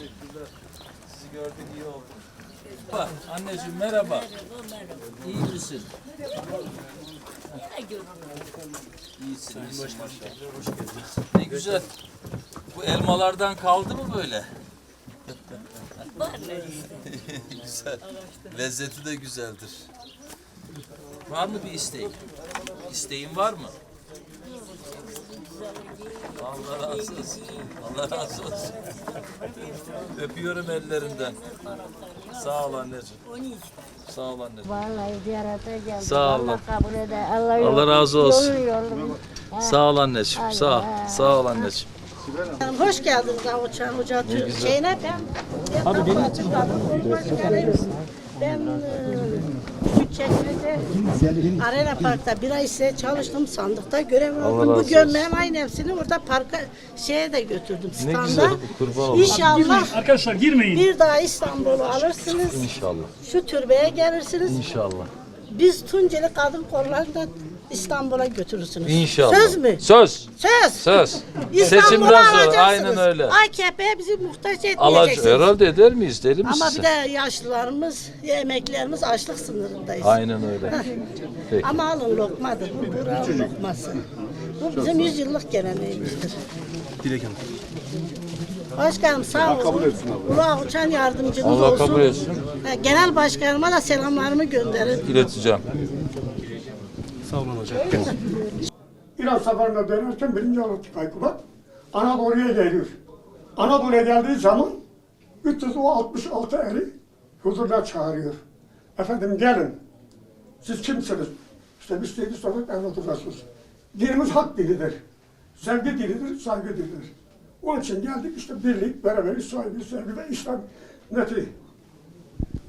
Teşekkürler. Sizi gördük iyi oldu. Bak anneciğim merhaba. İyi misin? İyisin, iyisin maşallah. Hoş geldiniz. Ne güzel. Bu elmalardan kaldı mı böyle? güzel. Lezzeti de güzeldir. Var mı bir isteğin? İsteğin var mı? Allah razı olsun. Allah razı olsun. Öpüyorum ellerinden. Sağ ol anneciğim. Sağ ol anneciğim. Vallahi ziyarete geldim. Sağ olun. Allah kabul eder. Allah, Allah razı olsun. Sağ ol anneciğim. Sağ ol. Sağ ol anneciğim. Hoş geldiniz Avuçan Hoca Türk şeyine ben Abi benim ben e, Arena Park'ta bir ay size çalıştım sandıkta görev razı Bu gömleğin aynı hepsini orada parka şeye de götürdüm Ne standa. güzel. Kurban. İnşallah Arkadaşlar girmeyin. bir daha İstanbul'u alırsınız. İnşallah. Şu türbeye gelirsiniz. İnşallah. Biz Tunceli Kadın Kolları'nda İstanbul'a götürürsünüz. İnşallah. Söz mü? Söz. Söz. Söz. İstanbul'a Seçimden sonra alacaksınız. aynen öyle. AKP'ye bizi muhtaç Alac etmeyeceksiniz. herhalde eder miyiz? Deli Ama misin bir sen? de yaşlılarımız, emeklilerimiz açlık sınırındayız. Aynen öyle. Peki. Ama alın lokmadır. Bu buranın lokması. Bu bizim yüzyıllık geleneğimizdir. Dilek Hanım. Başkanım sağ olun. Ulu uçan yardımcınız Allah olsun. kabul etsin. Ha, Genel başkanıma da selamlarımı gönderin. İleteceğim. Sağ olun hocam. İran seferine dönerken birinci Alatik Aykubat Anadolu'ya geliyor. Anadolu'ya geldiği zaman 366 eri huzuruna çağırıyor. Efendim gelin. Siz kimsiniz? İşte biz sevgi sokak evlatı Resul. Dinimiz hak dilidir. Sevgi dilidir, saygı dilidir. Onun için geldik işte birlik, beraberlik, saygı, sevgi ve İslam neti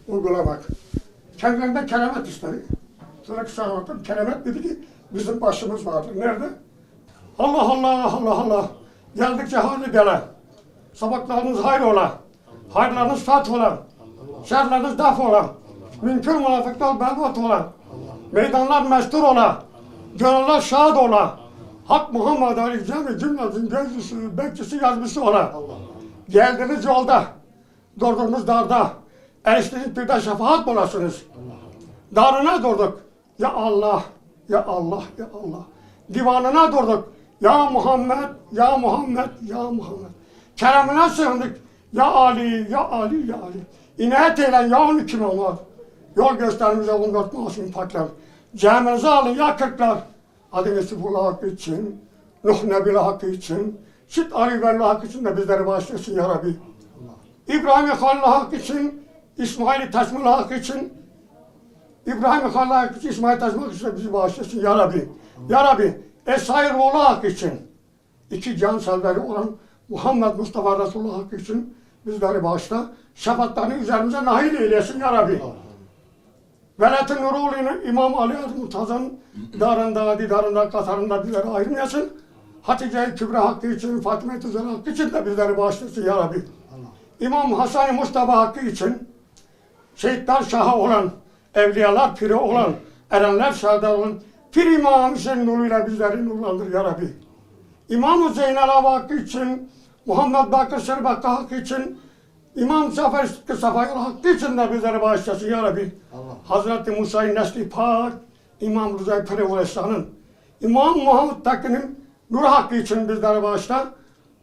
uygulamak. Kendilerinden keramet istedi. Sonra kısa anlattım. Keramet dedi ki bizim başımız vardır. Nerede? Allah Allah Allah Allah. Geldikçe hali gele. Sabahlarınız hayır ola. Hayırlarınız fat ola. Şerleriniz daf ola. Mümkün münafıklar berbat ola. Meydanlar mestur ola. Gönüller şad ola. Hak Muhammed Cemi cümletin gözcüsü, bekçisi, yazmışı ola. Geldiniz yolda. Durdunuz darda. Eriştiğiniz bir de şefaat bulasınız. Darına durduk. Ya Allah, ya Allah, ya Allah. Divanına durduk. Ya Muhammed, ya Muhammed, ya Muhammed. Keremine sığındık. Ya Ali, ya Ali, ya Ali. İnayet eyle ya onu kim olmaz. Yol gösterimize dört masum paklar. Ceminize alın ya kırklar. Adı Nesibullah hakkı için, Nuh Nebi'li hakkı için, Şit Ali Veli hakkı için de bizleri bağışlasın ya Rabbi. İbrahim Halil hakkı için, İsmail Taşmul hakkı için, İbrahim için, İsmail Taşmul için bizi bağışlasın ya Rabbi. Ya Rabbi, Esayir oğlu hakkı için, iki can selveri olan Muhammed Mustafa Resulullah hakkı için bizleri bağışla. Şefaatlerini üzerimize nail eylesin ya Rabbi. Velatin Nurul'un İmam Ali Azim Murtaza'nın darında, didarında, katarında bizleri ayırmayasın. Hatice-i Kübra hakkı için, Fatime Tuzan hakkı için de bizleri bağışlasın ya Rabbi. İmam Hasan Mustafa hakkı için, şehitler şahı olan, evliyalar piri olan, erenler şahada olan, Pir İmam Hüseyin nuruyla bizleri nurlandır ya Rabbi. İmam-ı Zeynel hakkı için, Muhammed Bakır Şerif hakkı için, İmam Zafer Sıtkı Safayol hakkı için de bizleri bağışlasın ya Rabbi. Hazreti Musa'yı nesli pak, İmam Rıza Piri Esra'nın, İmam Muhammed Takı'nın nur hakkı için bizleri bağışla.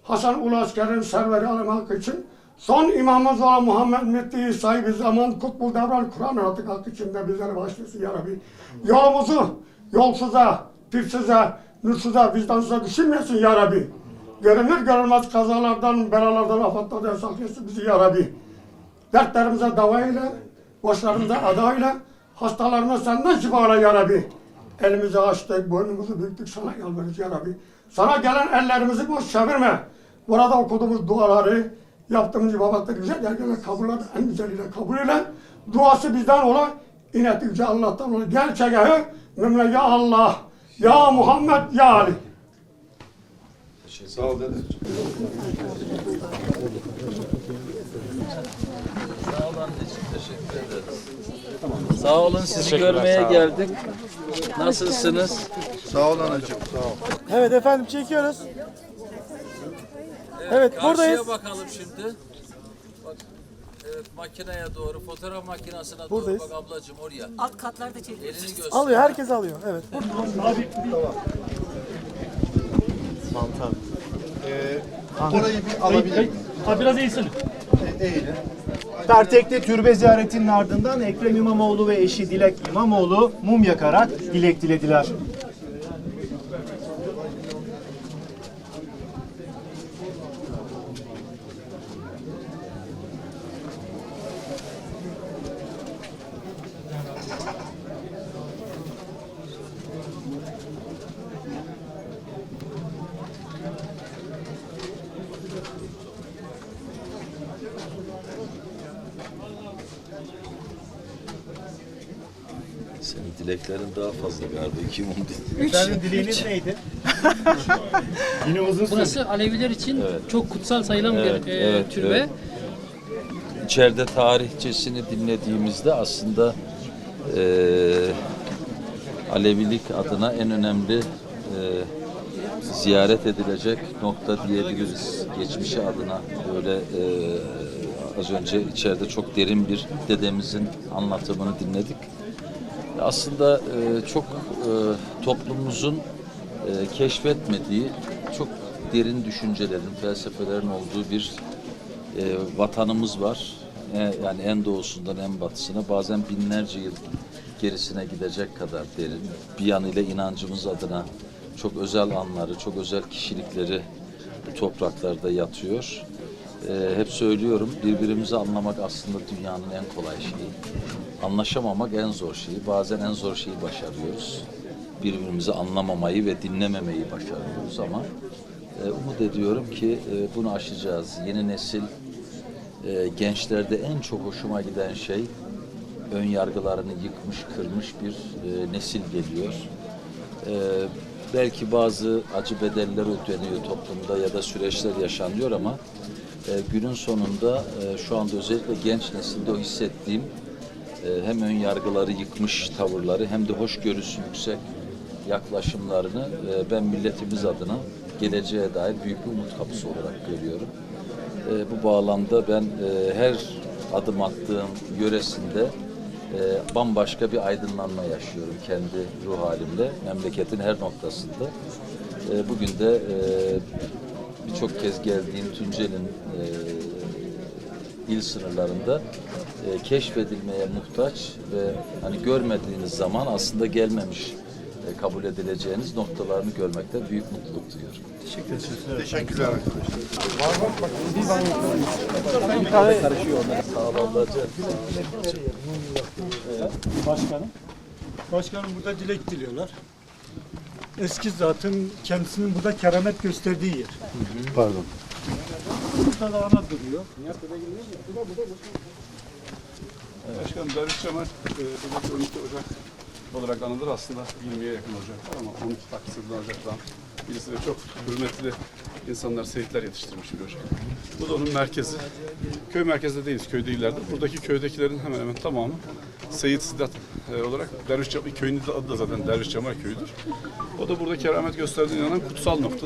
Hasan Ulu Asker'in serveri alem hakkı için, son imamımız olan Muhammed Metti sahibi zaman Kutbul Devran Kur'an artık hakkı için de bizleri bağışlasın ya Rabbi. Yolumuzu yolsuza, pirsize, nursuza, vicdansıza düşürmesin ya Rabbi. Görünür görünmez kazalardan, belalardan, afatlardan saklasın bizi ya Rabbi. Dertlerimize dava ile, borçlarımıza ada ile, hastalarına senden şifa ile ya Rabbi. Elimizi açtık, boynumuzu büktük, sana yalvarırız ya Rabbi. Sana gelen ellerimizi boş çevirme. Burada okuduğumuz duaları, yaptığımız ibadetleri güzel yerlerine kabul et, en güzeliyle kabul ile. Duası bizden ola, ineti yüce Allah'tan ola. Gel çekehe, mümle ya Allah, ya Muhammed, ya Ali. Sağ olun anneciğim. Teşekkür ederiz. Sağ olun sizi görmeye geldik. Nasılsınız? Sağ ol anacığım. Sağ ol. Evet efendim çekiyoruz. Evet buradayız. Karşıya bakalım şimdi. Bak evet makineye doğru fotoğraf makinesine Buradayız. doğru bak ablacığım oraya. Alt katlarda çekiyor. Elini göster. Alıyor, herkes alıyor. Evet. Orayı bir alabilir Ha biraz eğilsin. Eğilin. Pertek'te türbe ziyaretinin ardından Ekrem İmamoğlu ve eşi Dilek İmamoğlu mum yakarak dilek dilediler. Senin dileklerin daha fazla galiba. Kim oldu? Efendim dileğiniz neydi? Yine uzun sürdü. Burası Aleviler için çok kutsal sayılan Evet, bir e, evet, türbe. evet. İçeride tarihçesini dinlediğimizde aslında eee Alevilik adına en önemli eee, ziyaret edilecek nokta diyebiliriz. Geçmişi adına böyle eee, az önce içeride çok derin bir dedemizin anlatımını dinledik. Aslında eee, çok eee, toplumumuzun eee, keşfetmediği çok derin düşüncelerin, felsefelerin olduğu bir e, vatanımız var. E, yani en doğusundan en batısına bazen binlerce yıl gerisine gidecek kadar derin. Bir yanıyla inancımız adına çok özel anları, çok özel kişilikleri bu topraklarda yatıyor. E, hep söylüyorum birbirimizi anlamak aslında dünyanın en kolay şeyi. Anlaşamamak en zor şeyi. Bazen en zor şeyi başarıyoruz. Birbirimizi anlamamayı ve dinlememeyi başarıyoruz ama e, umut ediyorum ki e, bunu aşacağız. Yeni nesil e, gençlerde en çok hoşuma giden şey ön yargılarını yıkmış, kırmış bir e, nesil geliyor. E, belki bazı acı bedeller ödeniyor toplumda ya da süreçler yaşanıyor ama e, günün sonunda e, şu anda özellikle genç nesilde o hissettiğim e, hem ön yargıları yıkmış tavırları hem de hoşgörüsü yüksek yaklaşımlarını ben milletimiz adına geleceğe dair büyük bir umut kapısı olarak görüyorum. Bu bağlamda ben her adım attığım yöresinde bambaşka bir aydınlanma yaşıyorum kendi ruh halimle, memleketin her noktasında. Bugün de birçok kez geldiğim Tunceli'nin e, il sınırlarında e, keşfedilmeye muhtaç ve hani görmediğiniz zaman aslında gelmemiş e, kabul edileceğiniz noktalarını görmekte büyük mutluluk duyuyorum. Teşekkürler arkadaşlar. Sağ ol ablacığım. Başkanım. Başkanım burada dilek diliyorlar. Eski zatın kendisinin burada keramet gösterdiği yer. Pardon. Burada da ana duruyor. Başkanım Derviş Cemal e, buradaki 12 Ocak olarak anılır aslında 20'ye yakın Ocak var ama 12 Taksim'den Ocak'tan birisi de çok hürmetli insanlar, seyitler yetiştirmiş bir Ocak. Bu da onun merkezi. Köy merkezinde değiliz, köyde ileride. Buradaki köydekilerin hemen hemen tamamı Seyit Sidat e, olarak Derviş Cemal, köyünün de adı da zaten Derviş Cemal köyüdür. O da burada keramet gösterdiğine inanan kutsal nokta.